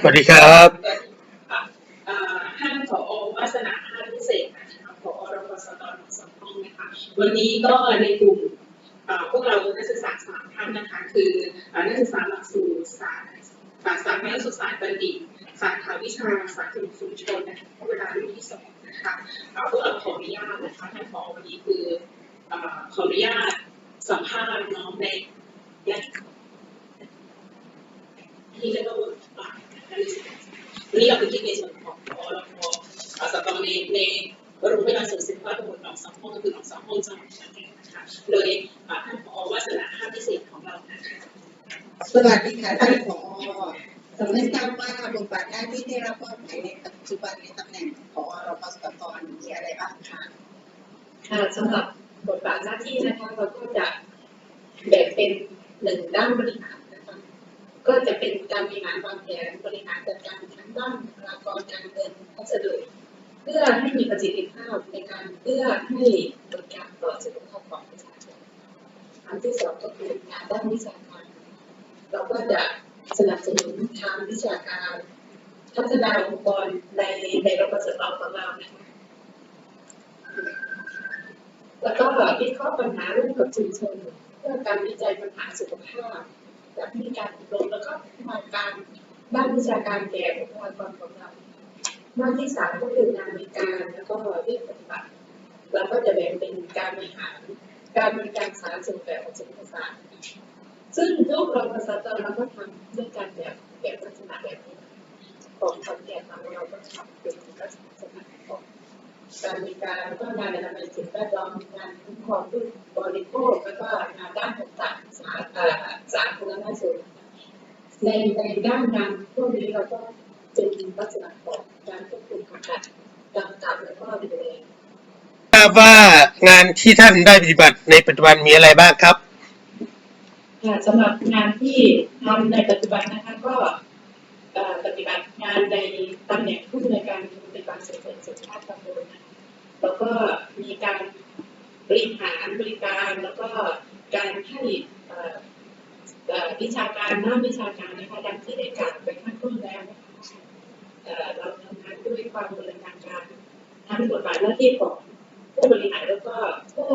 สวัสดีครับค่ะเอ่อท่านผอวัฒนาภาคพิเศษนะคะผอรพสตหนองสองห้องนะคะวันนี้ก็ในกลุ่มเอ่อพวกเรานักศึกษาสามท่านนะคะคือเอ่อนักศึกษาหลักสูตรศาสตร์ศาสตร์สามัญศึกษาบัณฑิตสาขาวิชาสาธารณสุขชนนะคะเวลารุ่นที่สองนะคะเอ่อพวกเราขออนุญาตนะคะท่านผอวันนี้คือเอ่อขออนุญาตสัมภาษณ์น้องในและที่เรียกว่าบทบาทนะคะ วันนี้เราไปคิดในส่วนของพอรพอาสตในในโรงพยาบาลส่งเสริมภาพตำบลหนองสองห้องก็คือหนองสองห้องจังหวัดขอนแก่นนะคะโดยท่านผอวัฒนาภาคพิเศษของเรานะคะสวัสดีค่ะท่านผอสำนักทราบว่าบทบาทหน้าที่ที่รับมอบหมายในปัจจุบันในตำแหน่งผอรพสตมีอะไรบ้างคะค่ะสำหรับบทบาทหน้าที่นะคะเราก็จะแบ่งเป็นหนึ่งด้านบริหาร ก็จะเป็นการบริหารวางแผนบริหารจัดการทั้งด้านบุคลากรการเงินพัสดุเพื่อให้มีประสิทธิภาพในการเพื่อให้บริการต่อสุขภาพของประชาชนอันที่สองก็คืองานด้านวิชาการเราก็จะสนับสนุนทางวิชาการ พัฒนาองค์กรในในระบบสตอของเรานะคะแล้วก็วิเคราะห์ปัญหาร่วมกับชุมชนเพื่อการวิจัยปัญหาสุขภาพ และมีการอบรมแล้วก็พัฒนาการด้านวิชาการแก่บุคลากรของเราหน้าที่สามก็คืองานบริการแล้วก็เรื่องปฏิบัติเราก็จะแบ่งเป็นการบริหารการบริการสาธารณสุขแบบผสมผสานซึ่งทุกโรงพยาบาลเราก็ทำด้วยการแบบแบบลักษณะแบบนี้ของขอนแก่นของเราก็ทำเป็นลักษณะของการมีการแล้วก็งานในทางสิ่งแวดล้อมงานคุ้มครองผู้บริโภคแล้วก็งานด้านต่างๆสาเอ่อสาธารณสุข ในในด้านงานพวกนี้เราก็เป็นลักษณะของการควบคุมกำกับกำกับแล้วก็ดูแลทราบว่างานที่ท่านได้ปฏิบัติในปัจจุบันมีอะไรบ้างครับสำหรับงานที่ทำในปัจจุบันนะคะก็ปฏิบัติงานในตำแหน่งผู้อำนวยการปฏิบัติส่งเสริมสุขภาพตำบลนะแล้วก็มีการบริหารบริการแล้วก็การให้อ่อเอ่อ วิชาการด้านวิชาการนะคะดังที่ได้กล่าวไปข้างต้นแล้วนะคะเอ่อเราทำงานด้วยความบริการการทั้งบทบาทหน้าที่ของผู้บริหารแล้วก็ผู้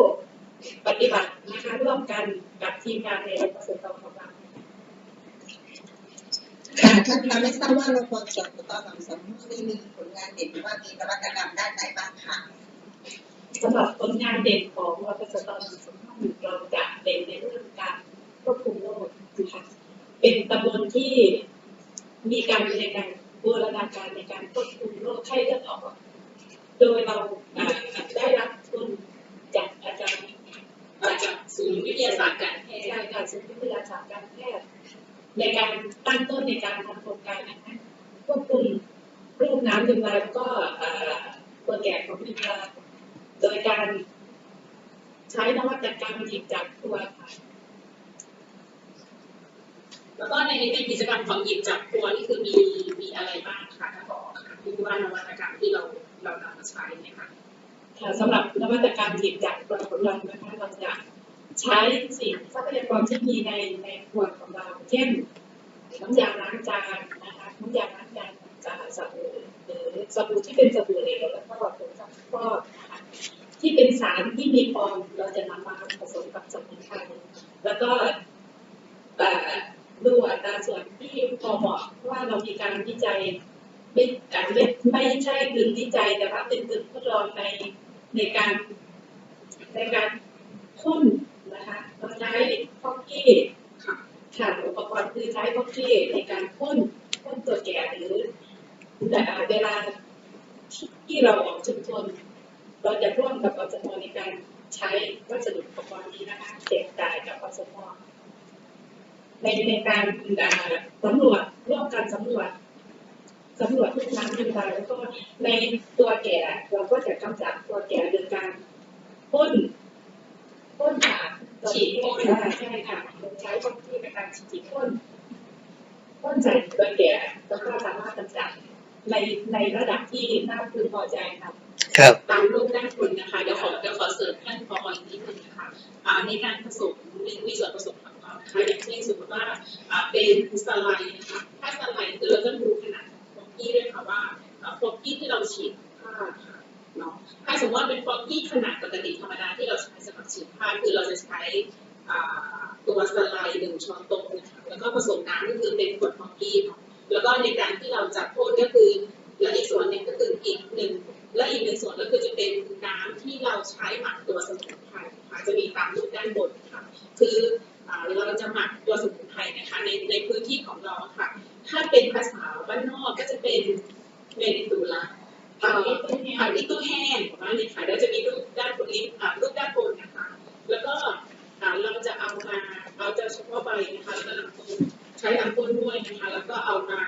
ปฏิบัตินะคะร่วมกันกับทีมงานในระบบสตของเราค่ะท่านเราไม่ทราบว่ารพสตหนองสองห้องนี้มีผลงานเด่นหรือว่ามีนวัตกรรมด้านไหนบ้างคะสำหรับผลงานเด่นของวปสตสมห้องเราจะเด่นในเรื่องการควบคุมโรค นะคะเป็นตำบลที่มีการในการบูรณาการในการควบคุมโรคไข้เลือดออก โดยเราได้รับทุนจากอาจารย์จากศูนย์วิทยาศาสตร์การแพทย์รากศูนย์วิทยาศาสตร์การแพทย์ในการตั้งต้นในการทำโครงการนะคะควบคุมโรคน้ำลืมลายแล้วก็ตัวแก่ของลืมลายโดยการใช้นวัตกรรมหยิบจับตัวค่ะ แล้วก็ในในกิจกรรมของหยิบจับตัวนี่คือมีมีอะไรบ้างคะท่านผอค่ะที่ว่านวัตกรรมที่เราเรานำมาใช้เนยคะค่ะสำหรับนวัตกรรมหยิบจับตัวของเรานะคะเราจะใช้สิ่งทรัพยากรที่มีในในครัวของเรา เช่นน้ำยาล้างจานนะคะน้ำยาล้างจานจากสบู่หรือสบู่ที่เป็นสบู่เหลวแล้วก็ผงซักฟอกนะคะที่เป็นสารที่มีฟองเราจะนำมาผสมกับสมุนไพรแล้วก็เอ่ ดูอัตราส่วนที่พอเหมาะว่าเรามีการวิจัยไม่อาจจะไม่ไม่ใช่กึ่งวิจัยแต่ว่าเป็นกึ่งทดลองในในการในการพ่นนะคะเราใช้ฟอกกี้ค่ะอุปกรณ์คือใช้ฟอกกี้ในการพ่นพ่นตัวแก่หรือแต่เวลาที่เราออกชุมชนเราจะร่วมกับอสมในการใช้วัสดุอุปกรณ์นี้นะคะแจกจ่ายกับอสม ในในการอ่าสำรวจร่วมกันสำรวจสำรวจทุกน้ำทุกตาแล้วก็ในตัวแก่เราก็จะกำจัดตัวแก่โดยการพ่นพ่นผ่านฉีดพ่นได้ใช่ค่ะโดยใช้วัตถุในการฉีดพ่นพ่นใส่ตัวแก่แล้วก็สามารถกำจัดในในระดับที่น่าพึงพอใจค่ะครับตามรูปด้านบนนะคะเดี๋ยวขอเดี๋ยวขอเสริมท่านผออีกนิดนึงนะคะอ่าในการผสมมีมีส่วนผสมของ เราอย่างเช่นสมมติว่าเป็นสไลด์นะคะถ้าสไลด์คือเราต้องดูขนาดของฟอกกี้ด้วยค่ะว่าฟอกกี้ที่เราฉีดผ้าค่ะเนาะถ้าสมมติว่าเป็นฟอกกี้ขนาดปกติธรรมดาที่เราใช้สำหรับฉีดผ้าคือเราจะใช้ตัวสไลด์หนึ่งช้อนโต๊ะนะคะแล้วก็ผสมน้ำก็คือเป็นขวดฟอกกี้เนาะแล้วก็ในการที่เราจับพ่นก็คือและอีกส่วนหนึ่งก็คืออีกหนึ่งและอีกหนึ่งส่วนก็คือจะเป็นน้ำที่เราใช้หมักตัวสมุนไพรค่ะจะมีตามรูปด้านบนค่ะคือ เป็นภาษาบ้านนอกก็จะเป็นเมนิตูลาอ่าผักอีตู้แห้งประมาณนี้ค่ะแล้วจะมีรูปด้านบนอ่ารูปด้านบนนะคะ แล้วก็เราจะเอามาเอาจะเฉพาะใบนะคะแล้วก็ลำต้นใช้ลำต้นด้วยนะคะ แล้วก็เอามา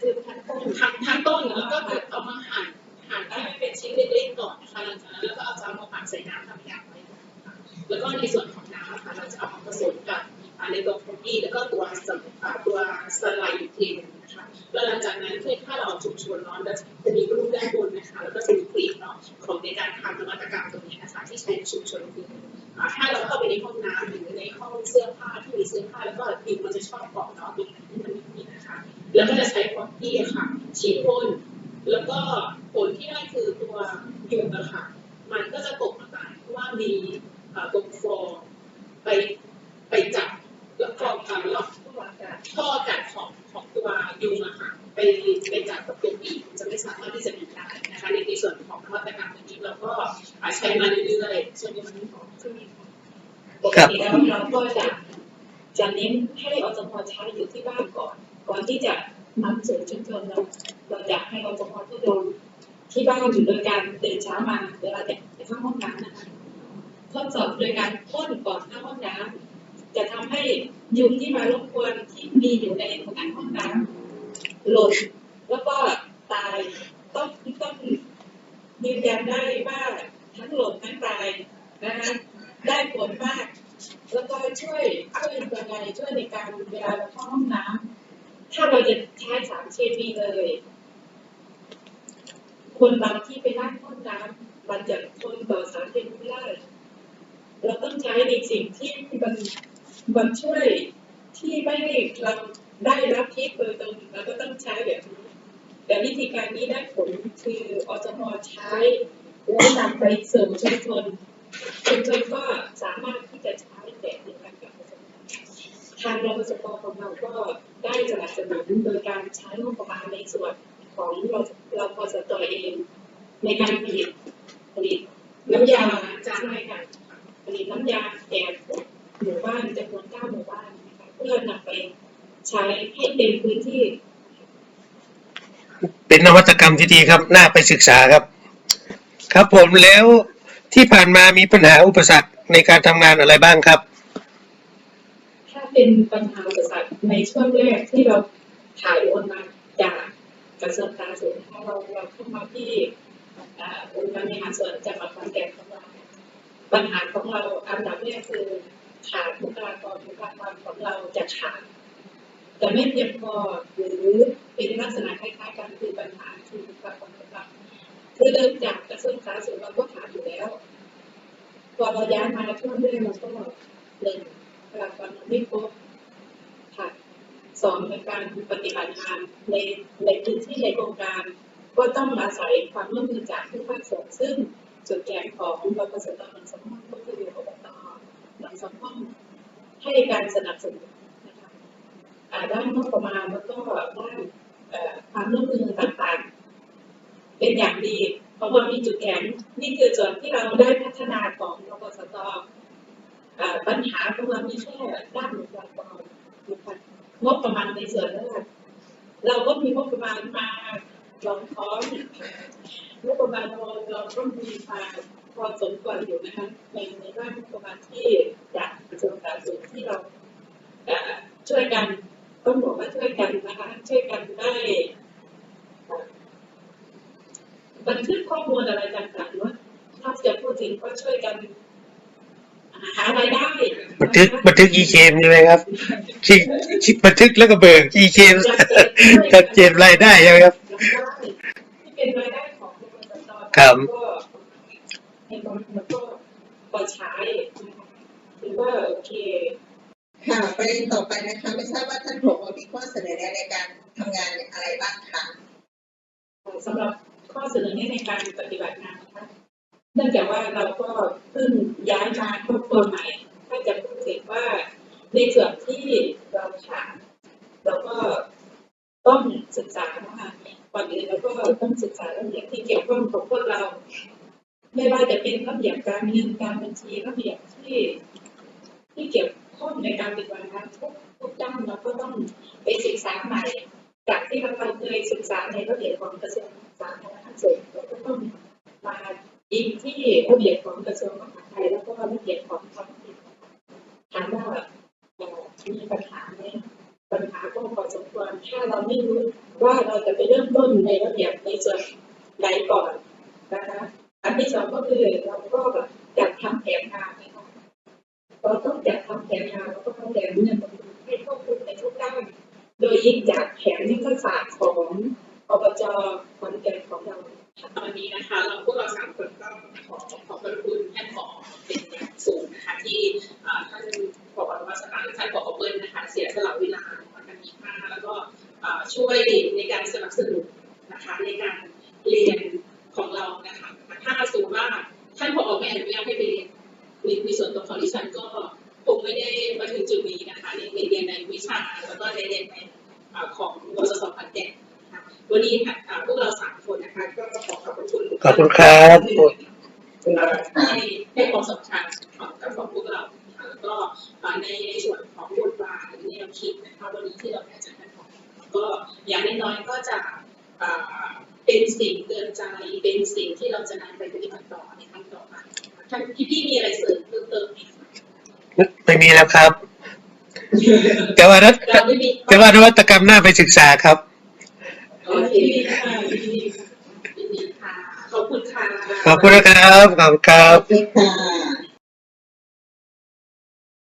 คือทั้งต้นทั้งต้นแล้วก็เอามาหั่นหั่นให้เป็นชิ้นเล็กๆก่อนนะคะหลังจากนั้นแล้วก็เอาจะเอามาปั่นใส่น้ำทำยาไว้แล้วก็ในส่วนของน้ำนะคะเราจะเอามาผสมกับ อ่าในตัวคุกกี้แล้วก็ตัวสตัวสไลด์อีกทีนึงนะคะแล้วหลังจากนั้นคือถ้าเราชุบชนร้อนจะมีรูปด้านบนนะคะแล้วก็จะมีคลิปเนาะของในการทำนวัตกรรมตรงนี้นะคะที่ใช้ชุบชนคือถ้าเราเข้าไปในห้องน้ำหรือในห้องเสื้อผ้าที่มีเสื้อผ้าแล้วก็ดินมันจะชอบเกาะเนาะตรงนั้นที่มันมีนะคะแล้วก็จะใช้ฟอกกี้ค่ะฉีดพ่นแล้วก็ผลที่ได้คือตัวยุงอะค่ะ มันก็จะตกมาตายเพราะว่ามีเอ่อตรงฟองไปไปจับ แล้วก็เอ่อแล้วผู้ว่าการท่ออากาศของของตัวยุงอะค่ะไปไปจับกับตัวปีกจะไม่สามารถที่จะบินได้นะคะในในส่วนของนวัตกรรมตรงนี้เราก็อ่าใช้มาเรื่อยๆส่วนนี้มันของซึ่งปกติแล้วเราก็จะจะเน้นให้อสมใช้อยู่ที่บ้านก่อน ก่อนที่จะนำสู่ชุมชนเราเราอยากให้อสมทดลองที่บ้านอยู่โดยการตื่นเช้ามาเวลาจะไปเข้าห้องน้ำนะคะทดสอบโดยการพ่นก่อนเข้าห้องน้ำ จะทำให้ยุงที่มารบกวนที่มีอยู่ในผนังห้องน้ำหล่นแล้วก็ตายต้องต้องยืนยันได้ว่าทั้งหล่นทั้งตายนะคะได้ผลมาก แล้วก็ช่วยช่วยยังไงช่วยในการเวลาเราเข้าห้องน้ำถ้าเราจะใช้สารเคมีเลย คนบางที่ไปนั่งห้องน้ำมันจะทนต่อสารเคมีไม่ได้เราต้องใช้ในสิ่งที่มัน มันช่วยที่ไม่ให้เราได้รับพิษโดยตรงเราก็ต้องใช้แบบนี้แต่วิธีการนี้ได้ผลคืออสมใช้แล้วนำไปเสริมชุมชนชุมชนก็สามารถที่จะใช้แบบเดียวกันกับประสบการณ์ทางรปสปของเราก็ได้สนับสนุนโดยการใช้งบประมาณในส่วนของเราเราพอสตอเองในการผลิตผลิตน้ำยาใช่ค่ะผลิตน้ำยาแก่ หมู่บ้านจำนวนเก้าหมู่บ้านนะคะเพื่อนำไปใช้ให้เต็มพื้นที่ เป็นนวัตกรรมที่ดีครับ น่าไปศึกษาครับ ครับผมแล้วที่ผ่านมามีปัญหาอุปสรรคในการทำงานอะไรบ้างครับ ถ้าเป็นปัญหาอุปสรรคในช่วงแรกที่เราถ่ายโอนมาจากกระทรวงสาธารณสุขเราเราเข้ามาที่อ่าองค์การบริหารส่วนจังหวัดขอนแก่นของเราปัญหาของเราอันดับแรกคือ ขาดบุคลากรบุคลากรของเราจะขาดแต่ไม่เพียงพอหรือเป็นลักษณะคล้ายๆกันคือปัญหาคือบุคลากรของเราคือเดิมจากกระทรวงสาธารณสุขเราก็ขาดอยู่แล้วพอเราย้ายมาช่วงแรกเราก็หนึ่งบุคลากรไม่ครบค่ะสองในการปฏิบัติงานในในพื้นที่ในโครงการก็ต้องอาศัยความร่วมมือจากทุกภาคส่วนซึ่งส่วนแกนของรประสตหนังสมห้องก็คือ อบตหนังสมห้องให้การสนับสนุนนะคะด้านงบประมาณแล้วก็ด้านความร่วมมือต่างๆ เป็นอย่างดี เพราะว่ามีจุดแข็งนี่คือส่วนที่เราได้พัฒนาของรปสตปัญหาของเรามีแค่ด้านบุคลากรนะคะงบประมาณในส่วนแรกเราก็มีงบประมาณมา ลองท้องงบประมาณเราเราก็มีมาพอสมควรอยู่นะคะในในด้านงบประมาณที่จากกระทรวงสาธารณสุขที่เราเอ่อช่วยกันต้องบอกว่าช่วยกันนะคะช่วยกันได้บันทึกข้อมูลอะไรต่างๆว่าถ้าจะพูดถึงก็ช่วยกันหารายได้บันทึกบันทึกอีเคมใช่ไหมครับที่ที่บันทึกแล้วก็เบิกอีเคมจัดเจนรายได้ใช่ไหมครับที่ เป็นรายได้ของบริษัทครับก็ในกองทุนก็พอใช้นะคะถือว่าโอเคค่ะประเด็นต่อไปนะคะ ไม่ทราบว่าท่านผอมีข้อเสนอแนะในการทำงานอะไรบ้างคะสำหรับข้อเสนอแนะในการปฏิบัติงานนะคะเนื่องจากว่าเราก็เพิ่งย้ายมาครอบครัวใหม่ถ้าจะพูดถึงว่าในส่วนที่เราขาดเราก็ต้องศึกษานะคะ ก่อนอื่นเราก็ต้องศึกษาระเบียบที่เกี่ยวข้องของพวกเรา ไม่ว่าจะเป็นระเบียบการเงินการบัญชีระเบียบที่ที่เกี่ยวข้องในการปฏิบัติงานทุกทุกด้านเราก็ต้องไปศึกษาใหม่ จากที่เราเคยศึกษาในระเบียบของกระทรวงสาธารณสุขเราก็ต้องมาอิงที่ระเบียบของกระทรวงมหาดไทยแล้วก็ระเบียบของท้องถิ่นถามว่ามีปัญหา ปัญหาก็พอสมควรถ้าเราไม่รู้ว่าเราจะไปเริ่มต้นในระเบียบในส่วนใดก่อนนะคะอันที่สองก็คือเราก็แบบจัดทำแผนงานนะคะเราต้องจัดทำแผนงานแล้วก็ต้องแผนเงินลงทุนให้ครอบคลุมในทุกด้านโดยยิ่งจากแผนยุทธศาสตร์ของอบจขอนแก่นของเราตอนนี้นะคะ เราพวกเราสามคนก็ขอขอบพระคุณท่านผอเป็นอย่างสูงนะคะที่ ช่วยในการสนับสนุนนะคะในการเรียนของเรานะคะถ้าสมมติว่าท่านผอไม่อนุญาตให้ไปเรียนในในส่วนตัวของดิฉันก็คงไม่ได้มาถึงจุดนี้นะคะในในเรียนในวิชาแล้วก็ในเรียนในเอ่อของวสสขอนแก่นวันนี้ค่ะอ่าพวกเราสามคนนะคะก็ขอขอบคุณขอบคุณครับให้ให้ความสำคัญกับของพวกเรานะคะแล้วก็อ่าในในส่วนของบทบาทหรือแนวคิดนะคะวันนี้ที่เราได้จา กท่านผอก็อย่างน้อยๆก็จะอ่าเป็นสิ่งเตือนใจเป็นสิ่งที่เราจะนำไปปฏิบัติต่อในครั้งต่อไปนะคะท่านพี่ๆมีอะไรเสริมเพิ่มเติมไหมคะไม่มีแล้วครับ แต่ว่านวัตเราไม่มีแต่ว่านวัตกรรมน่าไปศึกษาครับโอเคค่ะยินดีค่ะยินดีค่ะขอบคุณค่ะขอบคุณนะครับขอบคุณครับขอบคุณค่ะ